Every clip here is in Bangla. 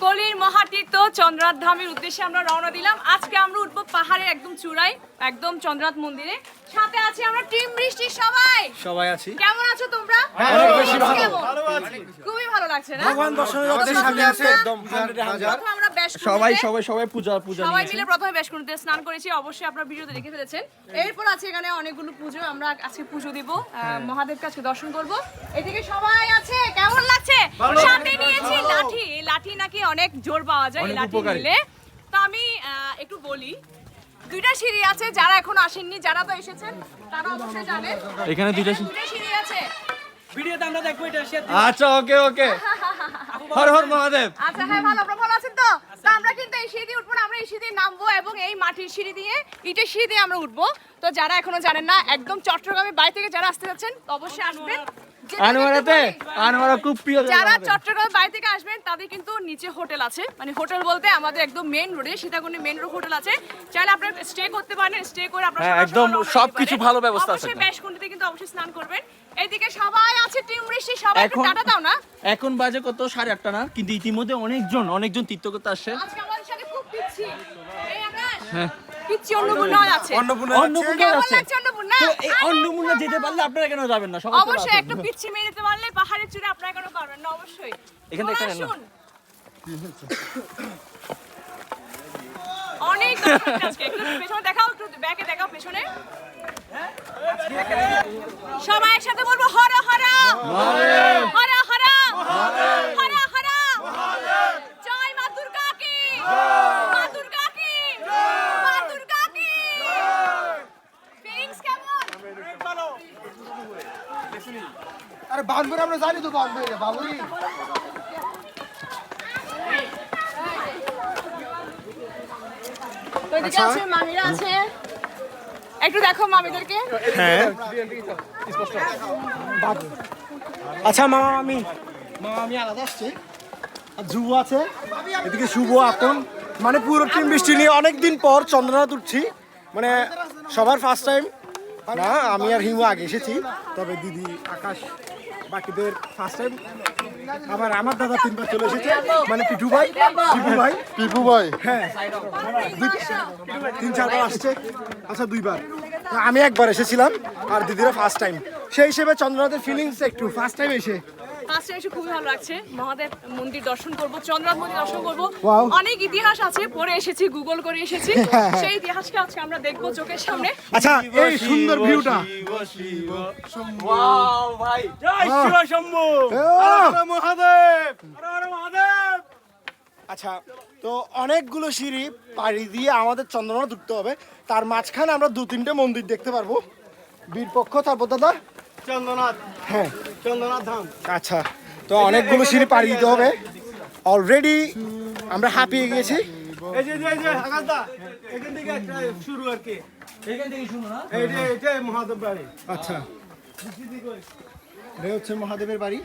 কলির মহাতীর্থ চন্দ্রনাথ ধামের উদ্দেশ্যে আমরা রওনা দিলাম। আজকে আমরা উঠবো পাহাড়ের একদম চূড়ায় একদম চন্দ্রনাথ মন্দিরে। সাথে আছি আমরা টিম বৃষ্টি সবাই। সবাই আছি। কেমন আছো তোমরা? অনেক বেশি ভালো। কেমন? খুবই ভালো লাগছে না? ভগবান দর্শনার্থীদের সাথে আছে একদম প্রথমে আমরা বেশ সবাই সবাই সবাই পূজা পূজা সবাই মিলে প্রথমে বেশ কুণ্ডিতে স্নান করেছি অবশ্যই আপনারা ভিডিওতে দেখে ফেলেছেন। এরপর আছে এখানে অনেকগুলো পুজো আমরা আজকে পুজো দিব। আহ, মহাদেবকে আজকে দর্শন করব। এদিকে সবাই আছে কেমন লাগছে সাথে নিয়েছি লাঠি। এই লাঠি নাকি অনেক জোর পাওয়া যায় এই লাঠি নিলে। তো আমি একটু বলি দুইটা সিঁড়ি আছে যারা এখন আসেননি যারা তো এসেছেন তারা অবশ্যই জানেন। এখানে দুইটা সিঁড়ি আছে। ভিডিওতে আমরা দেখব এটা শেয়ার আচ্ছা ওকে ওকে। হর হর মহাদেব। আচ্ছা হ্যাঁ ভালো আপনারা ভালো আছেন তো? তো আমরা কিন্তু এই সিঁড়ি উঠবো না আমরা এই সিঁড়ি নামবো এবং এই মাটির সিঁড়ি দিয়ে ইটের সিঁড়ি দিয়ে আমরা উঠবো। তো যারা এখনও জানেন না একদম চট্টগ্রামের বাড়ি থেকে যারা আসতে যাচ্ছেন অবশ্যই আসবেন। আনোয়ারাতে? আনোয়ারা খুব প্রিয় যারা চট্টগ্রামের বাইরে থেকে আসবেন তাদের কিন্তু নিচে হোটেল আছে। মানে হোটেল বলতে আমাদের একদম মেন রোডে সীতাকুণ্ডে মেন রোড হোটেল আছে। চাইলে আপনারা স্টে করতে পারেন স্টে করে আপনারা হ্যাঁ, একদম সকাল রওনা দিতে সবকিছু ভালো ব্যবস্থা আছে অবশ্যই একদম। কিন্তু অবশ্যই স্নান করবেন। এইদিকে সবাই আছে টিম ঋষি সবাই একটু এখন- টাটা দাও না। এখন বাজে কত? সাড়ে আটটা না? কিন্তু ইতিমধ্যে অনেকজন অনেকজন তীর্থ করতে আসছে। আজকে আমাদের সাথে খুব পিচ্ছি। এই আকাশ হ্যাঁ। পিচ্ছি অন্নপূর্ণা আছে। অন্নপূর্ণা কেমন যাচ্ছে লাগছে অন্নপূর্ণা? তো এই অন্নপূর্ণা যেতে পারলে আপনারা কেন যাবেন না? সবাই অবশ্যই। একটু পিচ্ছি মেরে দিতে পারলে পাহাড়ের চূড়ে আপনারা কেন পারবেন না? অবশ্যই। এখান থেকে একটা নেন অনেক আজকে একটু পেছনে দেখাও একটু ব্যাকে দেখাও পেছনে। সবাই একসাথে বলব হর। হর হর হর জয় মা দুর্গা কি মা দুর্গা কি মা দুর্গা কি ফিলিংস কেমন আরে বাঁধবে আমরা জানি তো মামিরা আছে। একটু দেখো মামিদেরকে। আচ্ছা মামা আমি মামা আমি আলাদা আসছে। আর আছে। এদিকে শুভ আপন। মানে পুরো টিম বৃষ্টি নিয়ে অনেকদিন পর চন্দ্রনাথ উঠছি। মানে সবার ফার্স্ট টাইম না আমি আর হিমু আগে এসেছি। তবে দিদি আকাশ বাকিদের ফার্স্ট টাইম আবার আমার দাদা তিনবার চলে এসেছে মানে পিঠু ভাই পিপু ভাই। পিপু ভাই। হ্যাঁ তিন চারবার আসছে আচ্ছা দুইবার। আমি একবার এসেছিলাম আর দিদিরা ফার্স্ট টাইম সেই হিসেবে চন্দ্রনাথের ফিলিংস একটু ফার্স্ট টাইম এসে। এসে খুবই ভালো লাগছে। মহাদেব মন্দির দর্শন করব চন্দ্রনাথ মন্দির দর্শন করব। অনেক ইতিহাস আছে পড়ে এসেছি গুগল করে এসেছি। সেই ইতিহাসকে আজকে আমরা দেখব চোখের সামনে। আচ্ছা এই সুন্দর ভিউটা। ওয়াও ভাই। জয় শিব শম্ভু। মহাদেব। আচ্ছা তো অনেকগুলো সিঁড়ি পাড়ি দিয়ে আমাদের চন্দ্রনাথ উঠতে হবে। তার মাঝখানে আমরা দু তিনটে মন্দির দেখতে পারব। বীরপক্ষ তারপর দাদা? চন্দ্রনাথ হ্যাঁ। চন্দ্রনাথ ধাম। আচ্ছা তো অনেকগুলো সিঁড়ি পাড়ি দিতে হবে। অলরেডি আমরা হাঁপিয়ে গিয়েছি। এই যে এই যে আকাশদা এখান থেকে শুরু আর কি। এখান থেকে শুনো না? এই যে এটা মহাদেব বাড়ি। আচ্ছা। এটা হচ্ছে মহাদেবের বাড়ি।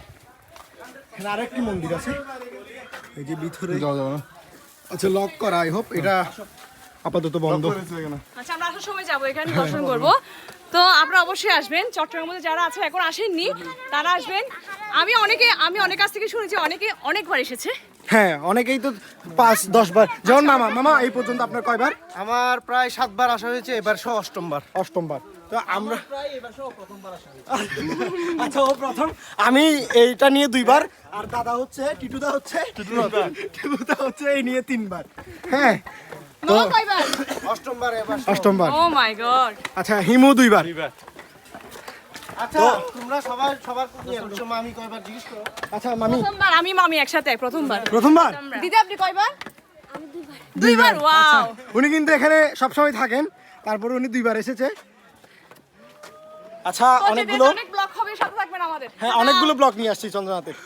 এখানে আরেকটি মন্দির আছে। এই যে ভিতরে। আচ্ছা লক করা আই হোপ এটা আপাতত বন্ধ। আচ্ছা আমরা আসার সময় যাব এখানে দর্শন করব। তো আপনারা অবশ্যই আসবেন। চট্টগ্রামের মধ্যে যারা আছে এখন আসেননি তারা আসবেন। আমি অনেকে আমি অনেক কাছ থেকে শুনেছি অনেকে অনেকবার এসেছে। হ্যাঁ অনেকেই তো পাঁচ দশ বার। যেমন মামা মামা এই পর্যন্ত আপনার কয়বার? আমার প্রায় সাতবার আসা হয়েছে এবার সহ অষ্টমবার। অষ্টমবার। তো আমরা আচ্ছা ও প্রথম। আমি এইটা নিয়ে দুইবার আর দাদা হচ্ছে টিটুদা হচ্ছে টিটুদা হচ্ছে এই নিয়ে তিনবার। হ্যাঁ অষ্টমবার ও মাই গড আচ্ছা হিমু দুইবার। আচ্ছা তোমরা সবাই সবার নিয়ে কয়বার জিজ্ঞেস করো? আচ্ছা মামি। প্রথমবার আমি মামি একসাথে প্রথমবার। প্রথমবার? দিদি আপনি কয়বার? দুইবার। ওয়াও উনি কিন্তু এখানে সবসময় থাকেন। তারপরে উনি দুইবার এসেছে। আচ্ছা অনেকগুলো অনেক ব্লক হবে সাথে থাকবেন আমাদের। হ্যাঁ অনেকগুলো ব্লক নিয়ে আসছি চন্দ্রনাথের।